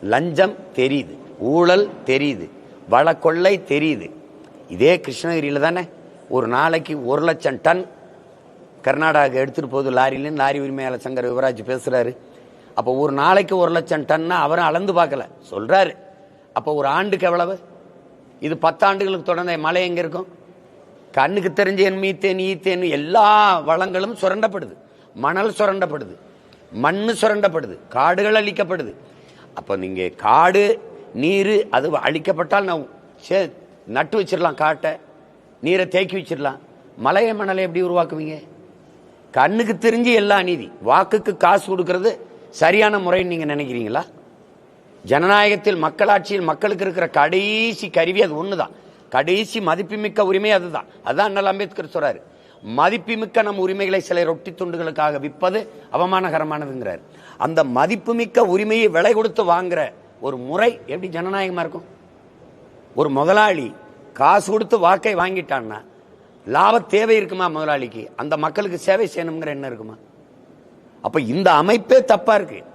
லஞ்சம் தெரியுது ஊழல் தெரியுது வளக்கொள்ளை தெரியுது. இதே கிருஷ்ணகிரியில் தானே? ஒரு நாளைக்கு ஒரு லட்சம் டன் கர்நாடகா எடுத்துகிட்டு போகுது லாரிலேருந்து லாரி உரிமையாளர் சங்கர் யுவராஜ் பேசுகிறாரு அப்போ ஒரு நாளைக்கு ஒரு லட்சம் டன்னா அவரும் அளந்து பார்க்கல. சொல்கிறாரு அப்போ ஒரு ஆண்டுக்கு எவ்வளவு? இது பத்தாண்டுகளுக்கு தொடர்ந்த மழை எங்கே இருக்கும்? கண்ணுக்கு தெரிஞ்ச என் மீத்தேன் ஈத்தேன் எல்லா வளங்களும் சுரண்டப்படுது. மணல் சுரண்டப்படுது. மண்ணு சுரண்டப்படுது. காடுகள் அழிக்கப்படுது. அப்போ நீங்கள் காடு நீர் அது அழிக்கப்பட்டால் நான் சே நட்டு வச்சிடலாம் காட்டை. நீரை தேக்கி வச்சிடலாம். மலையை மணலை எப்படி உருவாக்குவீங்க? கண்ணுக்கு தெரிஞ்சு எல்லா நீதி. வாக்குக்கு காசு கொடுக்கறது சரியான முறைன்னு நீங்கள் நினைக்கிறீங்களா? ஜனநாயகத்தில் மக்களாட்சியில் மக்களுக்கு இருக்கிற கடைசி கருவி அது ஒன்று தான் கடைசி மதிப்புமிக்க உரிமை அதுதான். அதான் அண்ணல் அம்பேத்கர் சொல்றாரு. மதிப்புமிக்க நம் உரிமைகளை சில ரொட்டி துண்டுகளுக்காக விற்பது அவமானகரமானதுங்கிறார். அந்த மதிப்புமிக்க உரிமையை விலை கொடுத்து வாங்குற ஒரு முறை எப்படி ஜனநாயகமாக இருக்கும்? ஒரு முதலாளி காசு கொடுத்து வாக்கை வாங்கிட்டான்னா லாப தேவை இருக்குமா முதலாளிக்கு? அந்த மக்களுக்கு சேவை செய்யணுங்கிற என்ன இருக்குமா? அப்போ இந்த அமைப்பே தப்பாக இருக்குது